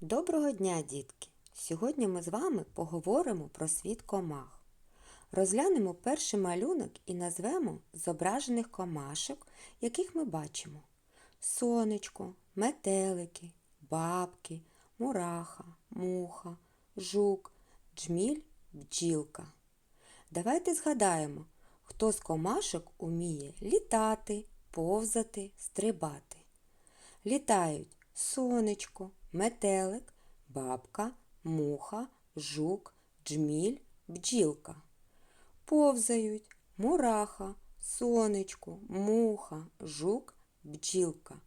Доброго дня, дітки! Сьогодні ми з вами поговоримо про світ комах. Розглянемо перший малюнок і назвемо зображених комашок, яких ми бачимо: сонечко, метелики, бабки, мураха, муха, жук, джміль, бджілка. Давайте згадаємо, хто з комашок уміє літати, повзати, стрибати. Літають сонечко, метелик, бабка, муха, жук, джміль, бджілка. Повзають мураха, сонечко, муха, жук, бджілка.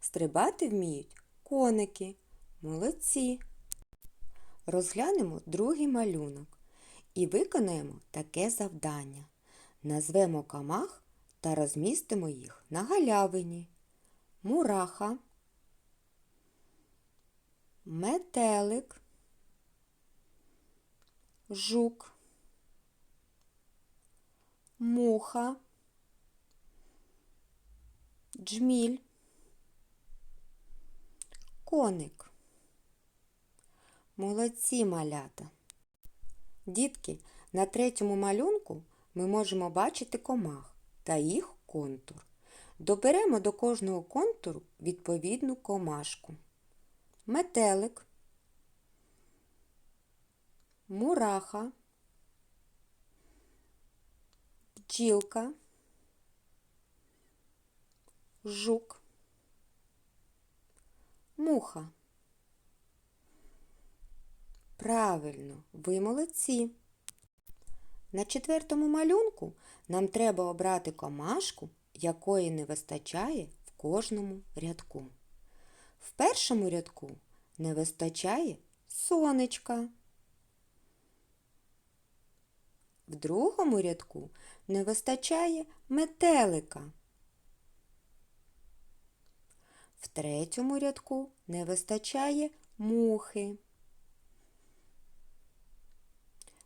Стрибати вміють коники, молодці. Розглянемо другий малюнок і виконаємо таке завдання. Назвемо комах та розмістимо їх на галявині. Мураха, метелик, жук, муха, джміль, коник. Молодці малята. Дітки, на третьому малюнку ми можемо бачити комах та їх контур. Доберемо до кожного контуру відповідну комашку. Метелик, мураха, бджілка, жук, муха. Правильно, ви молодці. На четвертому малюнку нам треба обрати комашку, якої не вистачає в кожному рядку. В першому рядку не вистачає сонечка. В другому рядку не вистачає метелика. В третьому рядку не вистачає мухи.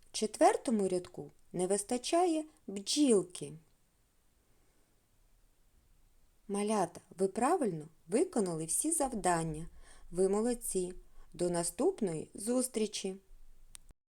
В четвертому рядку не вистачає бджілки. Малята, ви правильно виконали всі завдання. Ви молодці. До наступної зустрічі!